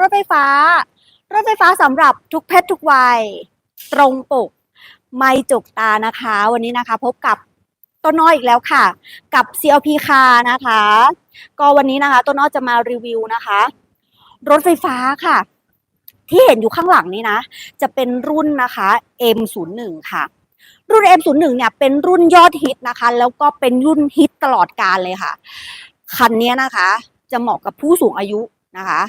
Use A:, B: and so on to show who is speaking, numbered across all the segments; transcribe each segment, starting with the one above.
A: รถไฟฟ้า รถไฟฟ้าสำหรับทุกเพศทุกวัย ตรงปก ไม่จุกตานะคะ วันนี้นะคะ พบกับต้นน้อยอีกแล้วค่ะ กับ CLP Car นะคะ ก็วันนี้นะคะต้นน้อยจะมารีวิวนะคะ รถไฟฟ้าค่ะ ที่เห็นอยู่ข้างหลังนี้นะ จะเป็นรุ่นนะคะ M01 ค่ะ รุ่น M01 เนี่ยเป็นรุ่นยอดฮิตนะคะ แล้วก็เป็นรุ่นฮิตตลอดกาลเลยค่ะ คันนี้นะคะ จะเหมาะกับผู้สูงอายุนะคะ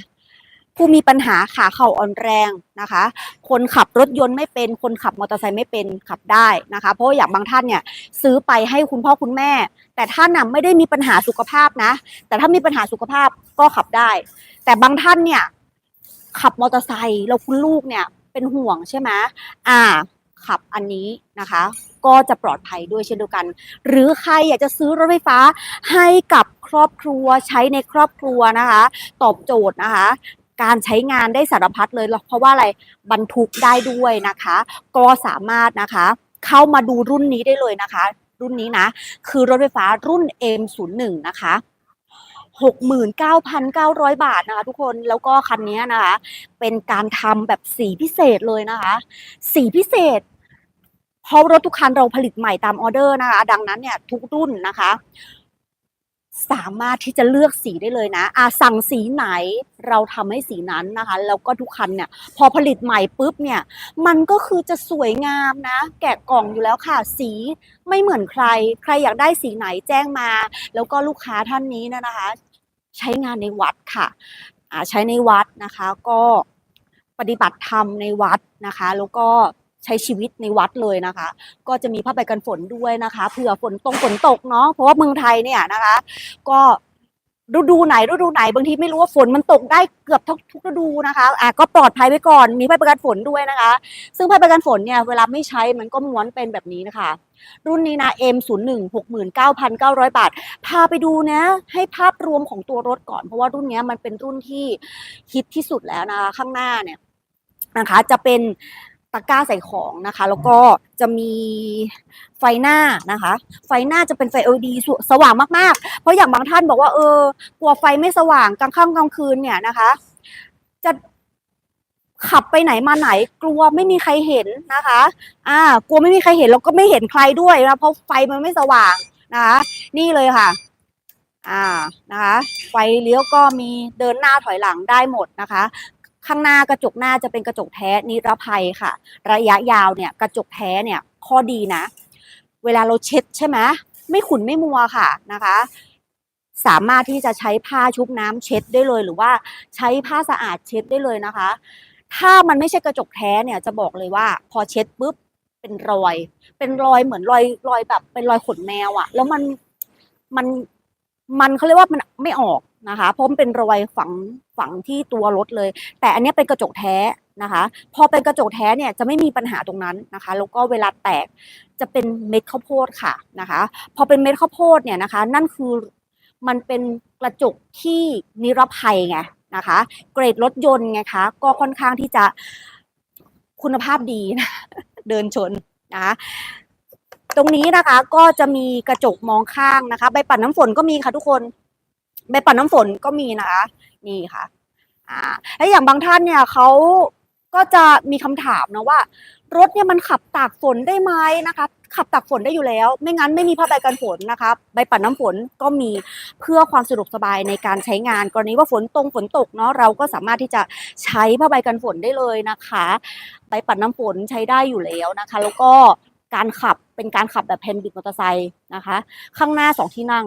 A: ผู้มีปัญหาขาเข่าอ่อนแรงนะคะ คนขับรถยนต์ไม่เป็น คนขับมอเตอร์ไซค์ไม่เป็นขับได้นะคะ เพราะาอย่างบางท่านเนี่ยซื้อไปให้คุณพ่อคุณแม่ แต่ท่านน่ะไม่ได้มีปัญหาสุขภาพนะ แต่ถ้ามีปัญหาสุขภาพก็ขับได้ แต่บางท่านเนี่ยขับมอเตอร์ไซค์แล้วคุณลูกเนี่ยเป็นห่วงใช่ไหมอ่า ขับอันนี้นะคะ ก็จะปลอดภัยด้วยเช่นเดียวกัน หรือใครอยากจะซื้อรถไฟฟ้าให้กับครอบครัวใช้ในครอบครัวนะคะ ตอบโจทย์นะคะ การใช้งานได้สารพัดเลยเพราะว่าอะไรบรรทุกได้ด้วยนะคะ ก็สามารถนะคะเข้ามาดูรุ่นนี้ได้เลยนะคะ รุ่นนี้นะ คือรถไฟฟ้ารุ่น M01 นะคะ69,900 บาทนะคะทุกคนแล้วก็คันนี้นะคะ เป็นการทำแบบสีพิเศษเลยนะคะ สีพิเศษเพราะรถทุกคันเราผลิตใหม่ตามออเดอร์นะคะ ดังนั้นเนี่ยทุกรุ่นนะคะ สามารถที่จะเลือกสีได้เลยนะอาสั่งสีไหนเราทำให้สีนั้นนะคะ แล้วก็ทุกคันเนี่ย พอผลิตใหม่ปุ๊บเนี่ย มันก็คือจะสวยงามนะ แกะกล่องอยู่แล้วค่ะ สีไม่เหมือนใคร ใครอยากได้สีไหนแจ้งมา แล้วก็ลูกค้าท่านนี้นะนะคะ ใช้งานในวัดค่ะอ่าใช้ในวัดนะคะ ก็ปฏิบัติธรรมในวัดนะคะ แล้วก็ ใช้ชีวิตในวัดเลยนะคะ ก็จะมีผ้าใบกันฝนด้วยนะคะเผื่อฝนตรงฝนตกเนาะเพราะว่าเมืองไทยเนี่ยนะคะ ก็ฤดูไหนฤดูไหนบางทีไม่รู้ว่าฝนมันตกได้เกือบทุกทุกฤดูนะคะอะก็ปลอดภัยไว้ก่อนมีผ้าใบกันฝนด้วยนะคะ ซึ่งผ้าใบกันฝนเนี่ยเวลาไม่ใช้มันก็ม้วนเป็นแบบนี้นะคะ รุ่นนี้นะ M01 69,900 บาท พาไปดูนะให้ภาพรวมของตัวรถก่อน เพราะว่ารุ่นนี้มันเป็นรุ่นที่ฮิตที่สุดแล้วนะคะข้างหน้าเนี่ยนะคะ จะเป็น ตะกร้าใส่ของนะคะ แล้วก็จะมีไฟหน้านะคะ ไฟหน้าจะเป็นไฟ LED สวสว่างมากๆ เพราะอย่างบางท่านบอกว่าเออกลัวไฟไม่สว่างกลางค่ำกลางคืนเนี่ยนะคะ จะขับไปไหนมาไหนกลัวไม่มีใครเห็นนะคะ อ่ากลัวไม่มีใครเห็นแล้วก็ไม่เห็นใครด้วยนะเพราะไฟมันไม่สว่างนะคะ นี่เลยค่ะ อ่านะคะ ไฟเลี้ยวก็มีเดินหน้าถอยหลังได้หมดนะคะ ข้างหน้ากระจกหน้าจะเป็นกระจกแท้นิรภัยค่ะ ระยะยาวเนี่ยกระจกแท้เนี่ยข้อดีนะ เวลาเราเช็ดใช่ไหมไม่ขุนไม่มัวค่ะนะคะ สามารถที่จะใช้ผ้าชุบน้ำเช็ดได้เลย หรือว่าใช้ผ้าสะอาดเช็ดได้เลยนะคะ ถ้ามันไม่ใช่กระจกแท้เนี่ยจะบอกเลยว่า พอเช็ดปุ๊บเป็นรอย เป็นรอยเหมือนรอยรอยแบบเป็นรอยขนแมวอะแล้วมันมันมันเขาเรียกว่ามันไม่ออก นะคะเพราะมันเป็นรอยฝังฝังที่ตัวรถเลย แต่อันนี้เป็นกระจกแท้นะคะ พอเป็นกระจกแท้เนี่ยจะไม่มีปัญหาตรงนั้นนะคะ แล้วก็เวลาแตกจะเป็นเม็ดข้าวโพดค่ะนะคะ พอเป็นเม็ดข้าวโพดเนี่ยนะคะ นั่นคือมันเป็นกระจกที่นิรภัยไงนะคะ เกรดรถยนต์ไงคะ ก็ค่อนข้างที่จะคุณภาพดีนะเดินชนนะคะตรงนี้นะคะก็จะมีกระจกมองข้างนะคะใบปัดน้ำฝนก็มีค่ะทุกคน ใบปัดน้ำฝนก็มีนะคะ นี่ค่ะ อ่า และอย่างบางท่านเนี่ยเขาก็จะมีคำถามนะว่า รถเนี่ยมันขับตากฝนได้ไหมนะคะ ขับตากฝนได้อยู่แล้ว ไม่งั้นไม่มีผ้าใบกันฝนนะคะใบปัดน้ำฝนก็มีเพื่อความสะดวกสบายในการใช้งาน กรณีว่าฝนตรงฝนตกเนาะเราก็สามารถที่จะใช้ผ้าใบกันฝนได้เลยนะคะใบปัดน้ำฝนใช้ได้อยู่แล้วนะคะ แล้วก็การขับเป็นการขับแบบเพนบิดมอเตอร์ไซค์นะคะ ข้างหน้าสองที่นั่ง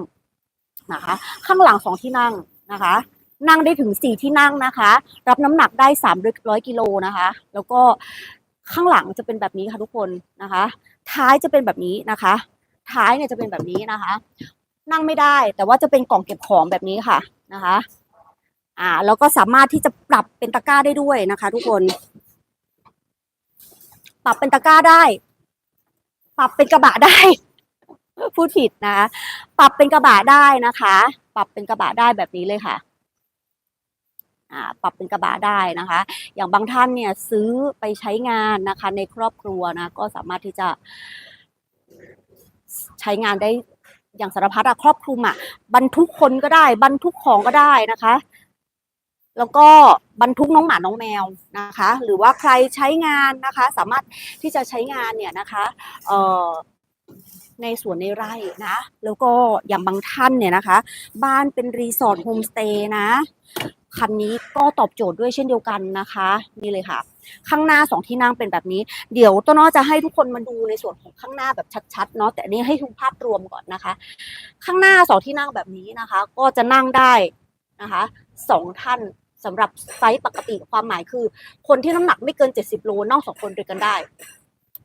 A: นะคะ ข้างหลังสองที่นั่งนะคะ นั่งได้ถึงสี่ที่นั่งนะคะ รับน้ำหนักได้สามร้อยกิโลนะคะ แล้วก็ข้างหลังจะเป็นแบบนี้ค่ะทุกคนนะคะ ท้ายจะเป็นแบบนี้นะคะ ท้ายเนี่ยจะเป็นแบบนี้นะคะ นั่งไม่ได้แต่ว่าจะเป็นกล่องเก็บของแบบนี้ค่ะนะคะอ่าแล้วก็สามารถที่จะปรับเป็นตะกร้าได้ด้วยนะคะ ทุกคน ปรับเป็นตะกร้าได้ ปรับเป็นกระบะได้ พูดผิดนะ ปรับเป็นกระบะได้นะคะ ปรับเป็นกระบะได้แบบนี้เลยค่ะอ่าปรับเป็นกระบะได้นะคะ อย่างบางท่านเนี่ยซื้อไปใช้งานนะคะ ในครอบครัวนะ ก็สามารถที่จะใช้งานได้อย่างสารพัดอะครอบคลุมอะบรรทุกคนก็ได้ บรรทุกของก็ได้นะคะ แล้วก็บรรทุกน้องหมาน้องแมวนะคะ หรือว่าใครใช้งานนะคะ สามารถที่จะใช้งานเนี่ยนะคะ เอ่อ ในสวนในไร่นะ แล้วก็อย่างบางท่านเนี่ยนะคะ บ้านเป็นรีสอร์ทโฮมสเตย์นะ คันนี้ก็ตอบโจทย์ด้วยเช่นเดียวกันนะคะ นี่เลยค่ะ ข้างหน้าสองที่นั่งเป็นแบบนี้ เดี๋ยวต้นอ้อจะให้ทุกคนมาดูในส่วนของข้างหน้าแบบชัดๆเนาะแต่นนี้ให้ทุกภาพรวมก่อนนะคะ ข้างหน้าสองที่นั่งแบบนี้นะคะ ก็จะนั่งได้นะคะสองท่านสำหรับไซส์ปกติความหมายคือ คนที่น้ำหนักไม่เกิน 70โลนั่งสองคนด้วยกันได้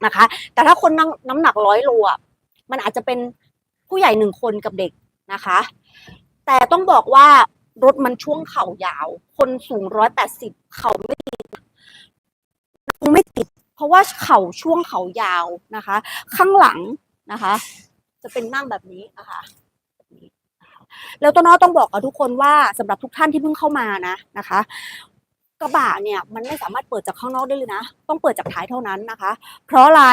A: นะคะ แต่ถ้าคนนั่งน้ำหนักร้อยโลอะ มันอาจจะเป็นผู้ใหญ่หนึ่งคนกับเด็กนะคะ แต่ต้องบอกว่ารถมันช่วงเข่ายาว คนสูงร้อยแปดสิบเข่าไม่ติดไม่ติด เพราะว่าเข่าช่วงเข่ายาวนะคะ ข้างหลังนะคะ จะเป็นนั่งแบบนี้นะคะแล้วต้นอ้อต้องบอกกับทุกคนว่าสำหรับทุกท่านที่เพิ่งเข้ามานะนะคะ กระบะเนี่ยมันไม่สามารถเปิดจากข้างนอกได้เลยนะ ต้องเปิดจากท้ายเท่านั้นนะคะ เพราะอะไร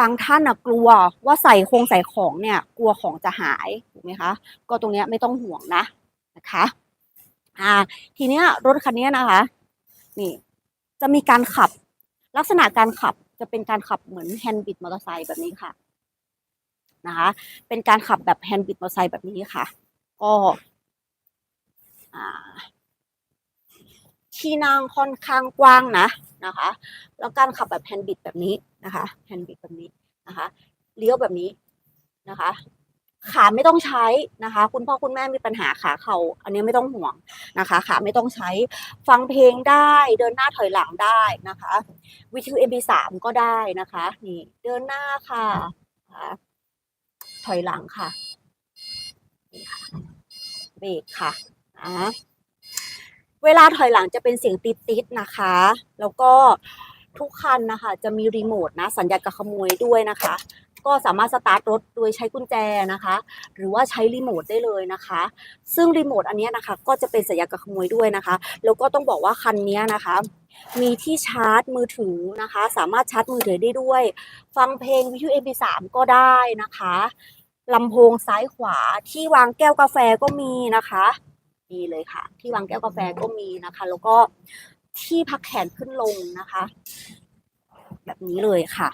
A: บางท่านนะกลัวว่าใส่คงใส่ของเนี่ย กลัวของจะหายถูกไหมคะก็ตรงเนี้ยไม่ต้องห่วงนะนะคะอ่าทีเนี้ยรถคันนี้นะคะ นี่ จะมีการขับ ลักษณะการขับจะเป็นการขับเหมือนแฮนด์บิดมอเตอร์ไซค์แบบนี้ค่ะนะคะ เป็นการขับแบบแฮนด์บิดมอเตอร์ไซค์แบบนี้ค่ะ ก็อ่า ที่นั่งค่อนข้างกว้างนะนะคะ แล้วการขับแบบแฮนด์บิดแบบนี้นะคะแฮนด์บิดแบบนี้นะคะเลี้ยวแบบนี้นะคะ ขาไม่ต้องใช้นะคะ คุณพ่อคุณแม่มีปัญหาขาเขา่าอันนี้ไม่ต้องห่วงนะคะ ขาไม่ต้องใช้ฟังเพลงได้เดินหน้าถอยหลังได้นะคะวิทยุ MP3 ก็ได้นะคะนี่เดินหน้าค่ะะคะถอยหลังค่ะนี่ค่ะเบรกค่ะอ่า เวลาถอยหลังจะเป็นเสียงติดๆนะคะ แล้วก็ทุกคันนะคะ จะมีรีโมทนะ สัญญาณกับขโมยด้วยนะคะ ก็สามารถสตาร์ทรถโดยใช้กุญแจนะคะ หรือว่าใช้รีโมทได้เลยนะคะ ซึ่งรีโมทอันนี้นะคะ ก็จะเป็นสัญญาณกับขโมยด้วยนะคะ แล้วก็ต้องบอกว่าคันนี้นะคะ มีที่ชาร์จมือถือนะคะ สามารถชาร์จมือถือได้ด้วย ฟังเพลงวิทยุ MP3 ก็ได้นะคะลำโพงซ้ายขวาที่วางแก้วกาแฟก็มีนะคะ ดีเลยค่ะ ที่วางแก้วกาแฟก็มีนะคะ แล้วก็ที่พักแขนขึ้นลงนะคะ แบบนี้เลยค่ะ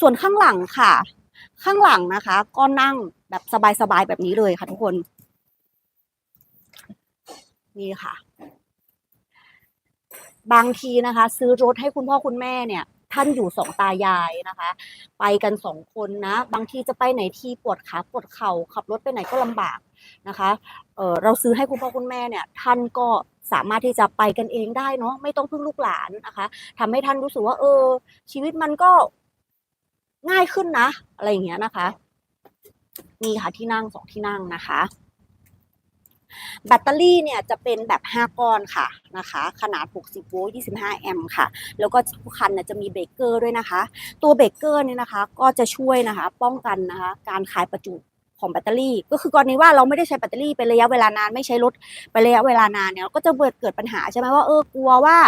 A: ส่วนข้างหลังค่ะ ข้างหลังนะคะ ก็นั่งแบบสบายๆแบบนี้เลยค่ะทุกคน นี่ค่ะ บางทีนะคะ ซื้อรถให้คุณพ่อคุณแม่เนี่ย ท่านอยู่สองตายายนะคะ ไปกันสองคนนะ บางทีจะไปไหนที่ปวดขาปวดเข่าขับรถไปไหนก็ลำบากนะคะเเราซื้อให้คุณพ่อคุณแม่เนี่ยท่านก็สามารถที่จะไปกันเองได้เนาะไม่ต้องพึ่งลูกหลานนะคะทำให้ท่านรู้สึกว่า เออ ชีวิตมันก็ง่ายขึ้นนะ อะไรอย่างเงี้ยนะคะนี่ค่ะที่นั่งสองที่นั่งนะคะ แบตเตอรี่เนี่ยจะเป็นแบบ 5 ก้อนค่ะนะคะ ขนาด 60 โวลต์ 25 แอมป์ค่ะ แล้วก็ทุกคันเนี่ยจะมีเบรกเกอร์ด้วยนะคะ ตัวเบรกเกอร์เนี่ยนะคะ ก็จะช่วยนะคะ ป้องกันนะคะ การคายประจุของแบตเตอรี่ ก็คือกรณีว่าเราไม่ได้ใช้แบตเตอรี่เป็นระยะเวลานานไม่ใช้รถเป็นระยะเวลานานเนี่ยก็จะเกิดปัญหาใช่ไหมว่าเออกลัวว่า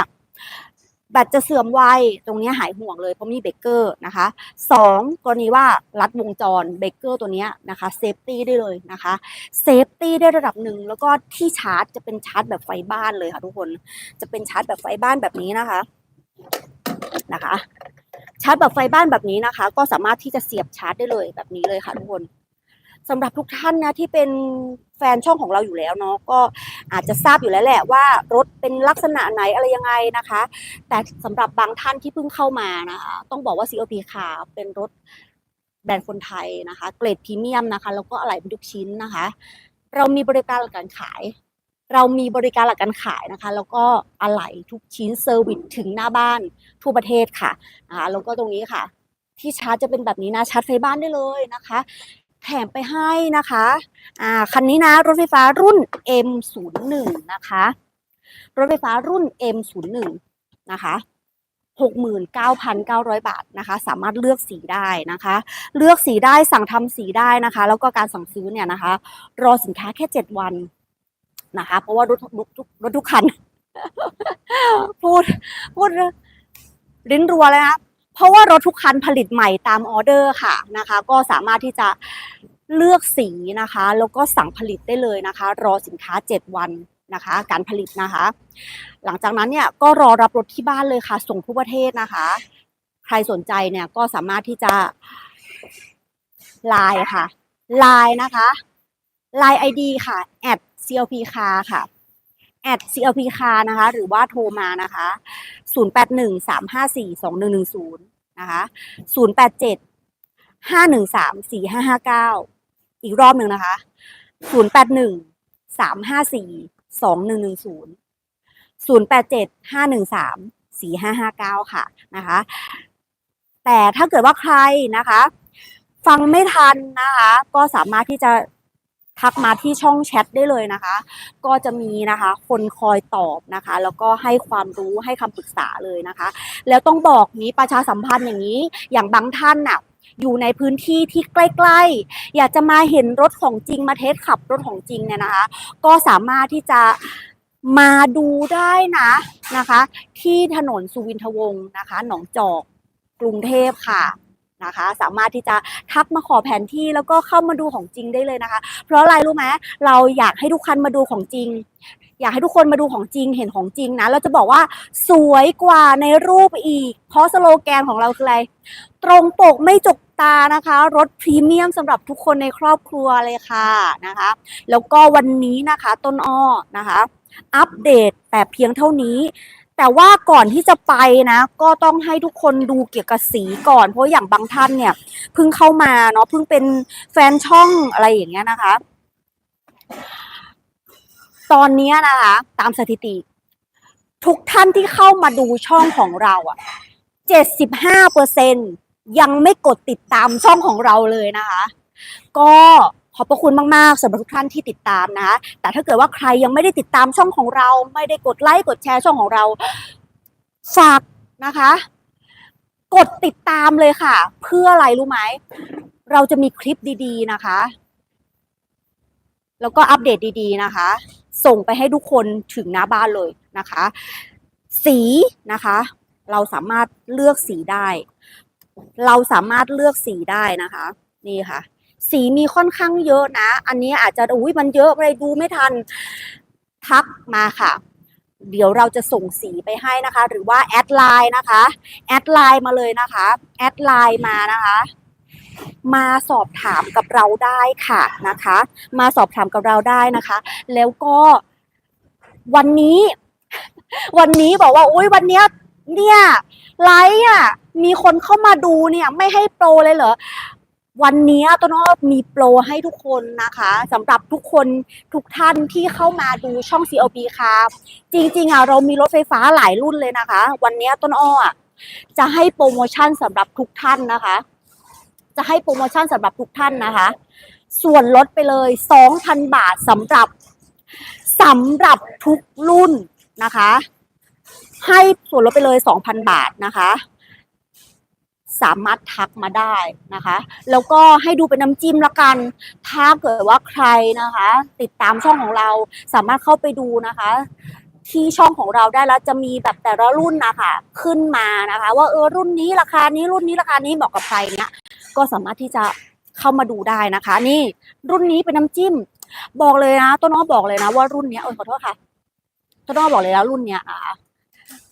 A: แบตจะเสื่อมไวตรงนี้หายห่วงเลยเพราะมีเบรกเกอร์นะคะสองกรณีว่ารัดวงจรเบรกเกอร์ตัวนี้นะคะเซฟตี้ได้เลยนะคะเซฟตี้ได้ระดับหนึ่งแล้วก็ที่ชาร์จจะเป็นชาร์จแบบไฟบ้านเลยค่ะทุกคนจะเป็นชาร์จแบบไฟบ้านแบบนี้นะคะนะคะชาร์จแบบไฟบ้านแบบนี้นะคะ ก็สามารถที่จะเสียบชาร์จได้เลยแบบนี้เลยค่ะทุกคน สำหรับทุกท่านนะที่เป็นแฟนช่องของเราอยู่แล้วเนาะก็อาจจะทราบอยู่แล้วแหละว่ารถเป็นลักษณะไหนอะไรยังไงนะคะ แต่สำหรับบางท่านที่เพิ่งเข้ามานะคะต้องบอกว่า COP ค่ะเป็นรถแบรนด์คนไทยนะคะ เกรดพรีเมียมนะคะ แล้วก็อะไหล่เป็นทุกชิ้นนะคะ เรามีบริการหลักการขาย เรามีบริการหลักการขายนะคะ แล้วก็อะไหล่ทุกชิ้นเซอร์วิสถึงหน้าบ้านทั่วประเทศค่ะนะคะแล้วก็ตรงนี้ค่ะ ที่ชาร์จจะเป็นแบบนี้นะชาร์จไฟบ้านได้เลยนะคะ แถมไปให้นะคะอ่าคันนี้นะ รถไฟฟ้ารุ่น M01 นะคะ รถไฟฟ้ารุ่น M01 นะคะ69,900 บาทนะคะ สามารถเลือกสีได้นะคะ เลือกสีได้สั่งทำสีได้นะคะ แล้วก็การสั่งซื้อเนี่ยนะคะ รอสินค้าแค่ 7 วันนะคะ เพราะว่ารถทุกรถทุกคัน พูดพูดลิ้นรัวเลยนะ เพราะว่ารถทุกคันผลิตใหม่ตามออเดอร์ค่ะนะคะ ก็สามารถที่จะเลือกสีนะคะ แล้วก็สั่งผลิตได้เลยนะคะ รอสินค้า 7 วันนะคะ การผลิตนะคะ หลังจากนั้นเนี่ยก็รอรับรถที่บ้านเลยค่ะ ส่งทั่วประเทศนะคะ ใครสนใจเนี่ยก็สามารถที่จะไลน์ค่ะไลน์นะคะไลน์ ID ค่ะ at clp car ค่ะ at clp car นะคะ หรือว่าโทรมานะคะ 0813542110 นะคะ 087ห้าหนึ่งสามสี่ห้าห้าเก้าอีกรอบหนึ่งนะคะศูนย์แปดหนึ่งสามห้าสี่สองหนึ่งหนึ่งศูนย์ศูนย์แปดเจ็ดห้าหนึ่งสามสี่ห้าห้าเก้าค่ะนะคะ แต่ถ้าเกิดว่าใครนะคะ ฟังไม่ทันนะคะ ก็สามารถที่จะ ทักมาที่ช่องแชทได้เลยนะคะ ก็จะมีนะคะคนคอยตอบนะคะ แล้วก็ให้ความรู้ให้คำปรึกษาเลยนะคะ แล้วต้องบอกนี้ประชาสัมพันธ์อย่างนี้ อย่างบางท่านน่ะอยู่ในพื้นที่ที่ใกล้ ๆ อยากจะมาเห็นรถของจริงมาเทสขับรถของจริงเนี่ยนะคะ ก็สามารถที่จะมาดูได้นะนะคะ ที่ถนนสุวินทวงศ์นะคะ หนองจอกกรุงเทพค่ะ นะคะ สามารถที่จะทักมาขอแผนที่แล้วก็เข้ามาดูของจริงได้เลยนะคะ เพราะอะไรรู้ไหมเราอยากให้ทุกคนมาดูของจริง อยากให้ทุกคนมาดูของจริงเห็นของจริงนะเราจะบอกว่าสวยกว่าในรูปอีก เพราะสโลแกนของเราคืออะไร ตรงปกไม่จกตานะคะรถพรีเมียมสำหรับทุกคนในครอบครัวเลยค่ะนะคะ แล้วก็วันนี้นะคะต้นอ้อนะคะ อัปเดตแต่เพียงเท่านี้ แต่ว่าก่อนที่จะไปนะ ก็ต้องให้ทุกคนดูเกี่ยวกับสีก่อน เพราะอย่างบางท่านเนี่ยเพิ่งเข้ามาเนาะเพิ่งเป็นแฟนช่องอะไรอย่างเงี้ยนะคะ ตอนนี้นะคะ ตามสถิติ ทุกท่านที่เข้ามาดูช่องของเราอะเจ็ดสิบห้าเปอร์เซ็นยังไม่กดติดตามช่องของเราเลยนะคะ ก็ ขอบพระคุณมากๆสำหรับทุกท่านที่ติดตามนะแต่ถ้าเกิดว่าใครยังไม่ได้ติดตามช่องของเรา ไม่ได้กดไลค์กดแชร์ช่องของเรา ฝากนะคะ กดติดตามเลยค่ะ เพื่ออะไรรู้ไหมเราจะมีคลิปดีๆนะคะ แล้วก็อัปเดตดีๆนะคะ ส่งไปให้ทุกคนถึงหน้าบ้านเลยนะคะ สีนะคะ เราสามารถเลือกสีได้ เราสามารถเลือกสีได้นะคะ นี่ค่ะ สีมีค่อนข้างเยอะนะ อันนี้อาจจะอุ้ยมันเยอะอะไรดูไม่ทัน ทักมาค่ะ เดี๋ยวเราจะส่งสีไปให้นะคะ หรือว่าแอดไลน์นะคะ แอดไลน์มาเลยนะคะ แอดไลน์มานะคะมาสอบถามกับเราได้ค่ะนะคะ มาสอบถามกับเราได้นะคะ แล้วก็วันนี้ วันนี้บอกว่าอุ้ยวันเนี้ยเนี่ยไลฟ์อะมีคนเข้ามาดูเนี่ย ไม่ให้โปรเลยเหรอ วันนี้ต้นอ้อมีโปรให้ทุกคนนะคะสำหรับทุกคนทุกท่านที่เข้ามาดูช่อง CLB ครับจริงๆอะเรามีรถไฟฟ้าหลายรุ่นเลยนะคะ วันนี้ต้นอ้อจะให้โปรโมชั่นสำหรับทุกท่านนะคะ จะให้โปรโมชั่นสำหรับทุกท่านนะคะ ส่วนลดไปเลย2,000 บาทสำหรับสำหรับทุกรุ่นนะคะ ให้ส่วนลดไปเลย2,000 บาทนะคะ สามารถทักมาได้นะคะ แล้วก็ให้ดูเป็นน้ำจิ้มละกัน ถ้าเกิดว่าใครนะคะ ติดตามช่องของเราสามารถเข้าไปดูนะคะ ที่ช่องของเราได้แล้วจะมีแบบแต่ละรุ่นนะคะขึ้นมานะคะ ว่าเออรุ่นนี้ราคานี้รุ่นนี้ราคานี้เหมาะกับใครเนี้ยก็สามารถที่จะเข้ามาดูได้นะคะ นี่ รุ่นนี้เป็นน้ำจิ้ม บอกเลยนะต้นอ้อบอกเลยนะ ว่ารุ่นเนี้ยโอ้ยขอโทษค่ะต้นอ้อบอกเลยนะรุ่นเนี้ยอะ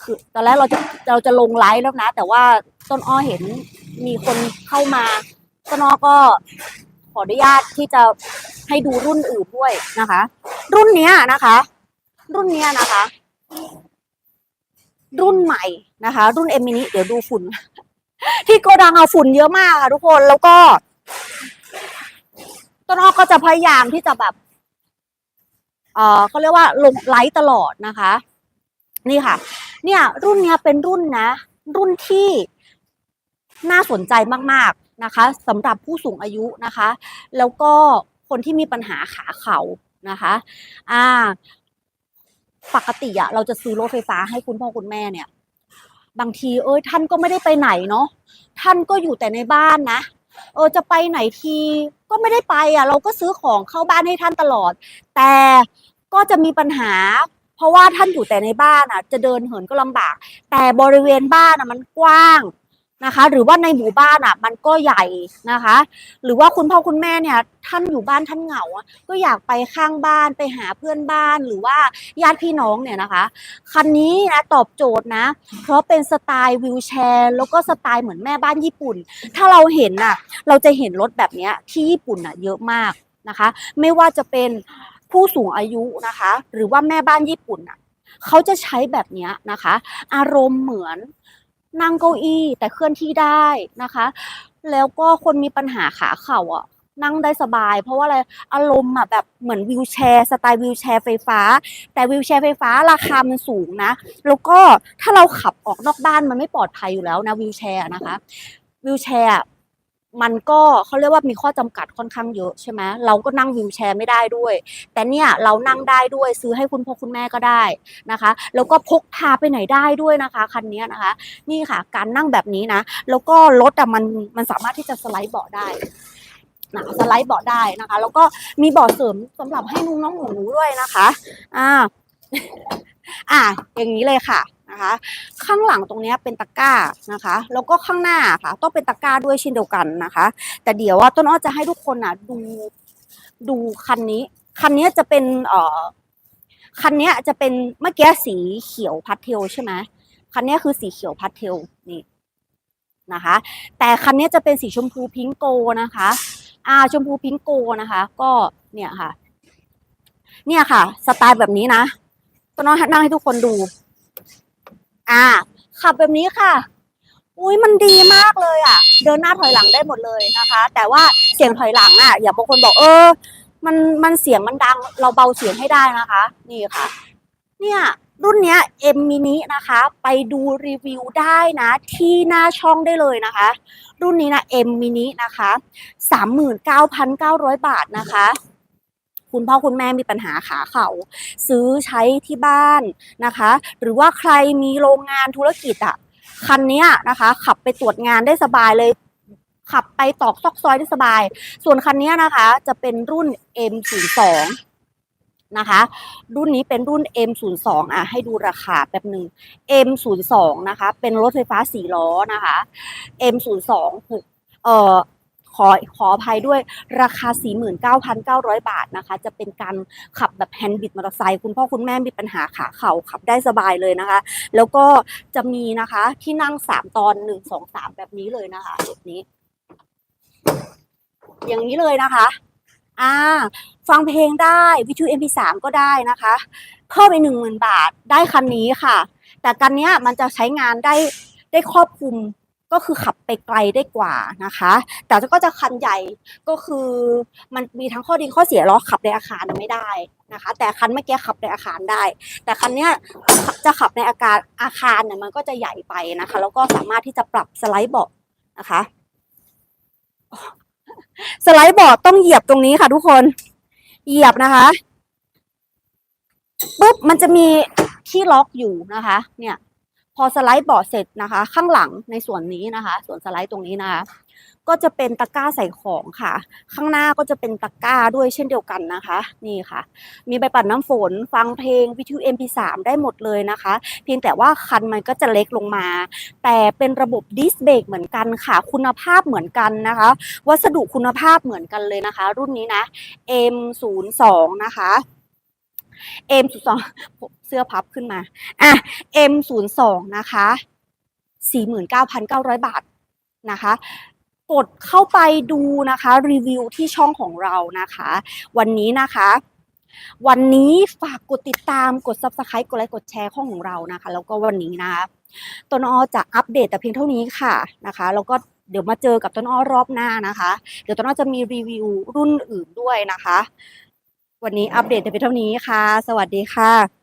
A: คือตอนแรกเราจะเราจะลงไลฟ์แล้วนะ แต่ว่า ต้นอ้อเห็นมีคนเข้ามาต้นอ้อก็ขออนุญาตที่จะให้ดูรุ่นอื่นด้วยนะคะ รุ่นเนี้ยนะคะ รุ่นเนี้ยนะคะ รุ่นใหม่นะคะ รุ่นเอมินิเดี๋ยวดูฝุ่น ที่โกดังเอาฝุ่นเยอะมากค่ะทุกคนแล้วก็ ต้นอ้อก็จะพยายามที่จะแบบ เออเขาเรียกว่าลงไลฟ์ตลอดนะคะ นี่ค่ะ เนี่ย รุ่นเนี้ยเป็นรุ่นนะ รุ่นที่ น่าสนใจมากๆนะคะสำหรับผู้สูงอายุนะคะ แล้วก็คนที่มีปัญหาขาเข่านะคะอ่าปกติอะเราจะซื้อรถไฟฟ้าให้คุณพ่อคุณแม่เนี่ย บางทีเอ้ยท่านก็ไม่ได้ไปไหนเนาะท่านก็อยู่แต่ในบ้านนะเออจะไปไหนทีก็ไม่ได้ไปอะ เราก็ซื้อของเข้าบ้านให้ท่านตลอด แต่ก็จะมีปัญหา เพราะว่าท่านอยู่แต่ในบ้านอะ จะเดินเหินก็ลำบาก แต่บริเวณบ้านอะมันกว้าง นะคะ หรือว่าในหมู่บ้านอะ มันก็ใหญ่นะคะ หรือว่าคุณพ่อคุณแม่เนี่ย ท่านอยู่บ้านท่านเหงาอะก็อยากไปข้างบ้านไปหาเพื่อนบ้าน หรือว่าญาติพี่น้องเนี่ยนะคะ คันนี้นะตอบโจทย์นะ เพราะเป็นสไตล์วิวแชร์ แล้วก็สไตล์เหมือนแม่บ้านญี่ปุ่น ถ้าเราเห็นน่ะ เราจะเห็นรถแบบนี้ที่ญี่ปุ่นน่ะเยอะมากนะคะ ไม่ว่าจะเป็นผู้สูงอายุนะคะ หรือว่าแม่บ้านญี่ปุ่นน่ะเขาจะใช้แบบนี้นะคะ อารมณ์เหมือน นั่งเก้าอี้แต่เคลื่อนที่ได้นะคะ แล้วก็คนมีปัญหาขาเข่าอะนั่งได้สบาย เพราะว่าอะไรอารมณ์อะแบบเหมือนวิวแชร์สไตล์วิวแชร์ไฟฟ้า แต่วิวแชร์ไฟฟ้าราคามันสูงนะ แล้วก็ถ้าเราขับออกนอกบ้านมันไม่ปลอดภัยอยู่แล้วนะวิวแชร์นะคะวิวแชร์ มันก็เขาเรียกว่ามีข้อจำกัดค่อนข้างเยอะใช่ไหมเราก็นั่งวิวแชร์ไม่ได้ด้วย แต่เนี่ยเรานั่งได้ด้วยซื้อให้คุณพ่อคุณแม่ก็ได้นะคะ แล้วก็พกพาไปไหนได้ด้วยนะคะคันนี้นะคะ นี่ค่ะ การนั่งแบบนี้นะ แล้วก็รถอะมันมันสามารถที่จะสไลด์เบาะได้นะสไลด์เบาะได้นะคะ แล้วก็มีเบาะเสริมสำหรับให้น้องน้องหนูด้วยนะคะ อ่า อ่า อย่างนี้เลยค่ะ นะคะ ข้างหลังตรงนี้เป็นตะกร้านะคะ แล้วก็ข้างหน้าค่ะต้องเป็นตะกร้าด้วยเช่นเดียวกันนะคะ แต่เดี๋ยวว่าต้นอ้อจะให้ทุกคนอะดูดูคันนี้ คันนี้จะเป็นเอ่อคันนี้จะเป็นเมื่อกี้สีเขียวพัดเทลใช่ไหมคันนี้คือสีเขียวพัดเทลนี่นะคะ แต่คันนี้จะเป็นสีชมพูพิงโกนะคะอ่าชมพูพิงโกนะคะ ก็เนี่ยค่ะ เนี่ยค่ะ สไตล์แบบนี้นะต้นอ้อนั่งให้ทุกคนดู อ่า ขับแบบนี้ค่ะ อุ้ยมันดีมากเลยอะ เดินหน้าถอยหลังได้หมดเลยนะคะ แต่ว่าเสียงถอยหลังอะ อย่าบางคนบอกเออ มันมันเสียงมันดัง เราเบาเสียงให้ได้นะคะ นี่ค่ะ เนี่ยรุ่นเนี้ย M mini นะคะ ไปดูรีวิวได้นะ ที่หน้าช่องได้เลยนะคะ รุ่นนี้นะ M mini นะคะ 39,900 บาทนะคะ คุณพ่อคุณแม่มีปัญหาขาเข่าซื้อใช้ที่บ้านนะคะ หรือว่าใครมีโรงงานธุรกิจอะคันนี้นะคะ ขับไปตรวจงานได้สบายเลย ขับไปตอกซอกซอยได้สบาย ส่วนคันนี้นะคะ จะเป็นรุ่น M02 นะคะ รุ่นนี้เป็นรุ่น M02 อะ ให้ดูราคาแป๊บหนึ่ง M02 นะคะ เป็นรถไฟฟ้าสี่ล้อนะคะ M02 เอ่อ ขอขออภัยด้วยราคา 49,900 บาทนะคะ จะเป็นการขับแบบแฮนด์บิดมอเตอร์ไซค์คุณพ่อคุณแม่มีปัญหาขาเข่าขับได้สบายเลยนะคะ แล้วก็จะมีนะคะที่นั่ง 3 ตอน 1 2 3 แบบนี้เลยนะคะแบบนี้ อย่างนี้เลยนะคะอ่าฟังเพลงได้วิทยุ MP3 ก็ได้นะคะเพิ่มไปหนึ่งหมื่นบาทได้คันนี้ค่ะ แต่คันเนี้ยมันจะใช้งานได้ได้ครอบคลุม ก็คือขับไปไกลได้กว่านะคะ แต่ก็จะคันใหญ่ก็คือมันมีทั้งข้อดีข้อเสียล้อขับในอาคารไม่ได้นะคะ แต่คันเมื่อกี้ขับในอาคารได้ แต่คันเนี้ยจะขับในอาคารอาคารเนี่ยมันก็จะใหญ่ไปนะคะ แล้วก็สามารถที่จะปรับสไลด์เบาะนะคะ สไลด์เบาะต้องเหยียบตรงนี้ค่ะทุกคน เหยียบนะคะปุ๊บมันจะมีที่ล็อกอยู่นะคะ เนี่ย พอสไลด์เบาะเสร็จนะคะ ข้างหลังในส่วนนี้นะคะ ส่วนสไลด์ตรงนี้นะคะ ก็จะเป็นตะกร้าใส่ของค่ะ ข้างหน้าก็จะเป็นตะกร้าด้วยเช่นเดียวกันนะคะ นี่ค่ะ มีใบปัดน้ำฝน ฟังเพลงวิทยุ MP3 ได้หมดเลยนะคะ เพียงแต่ว่าคันมันก็จะเล็กลงมา แต่เป็นระบบดิสเบรกเหมือนกันค่ะ คุณภาพเหมือนกันนะคะ วัสดุคุณภาพเหมือนกันเลยนะคะ รุ่นนี้นะ M02 นะคะ M02 เสื้อพับขึ้นมาอะ M02 นะคะ49,900บาทนะคะ กดเข้าไปดูนะคะ รีวิวที่ช่องของเรานะคะ วันนี้นะคะวันนี้ฝากกดติดตามกด subscribe กดไลค์กดแชร์ช่องของเรานะคะ แล้วก็วันนี้นะคะต้นอ้อจะอัปเดตแต่เพียงเท่านี้ค่ะนะคะแล้วก็เดี๋ยวมาเจอกับต้นอ้อรอบหน้านะคะ เดี๋ยวต้นอ้อจะมีรีวิวรุ่นอื่นด้วยนะคะ วันนี้อัปเดตเพียงเท่านี้ค่ะ สวัสดีค่ะ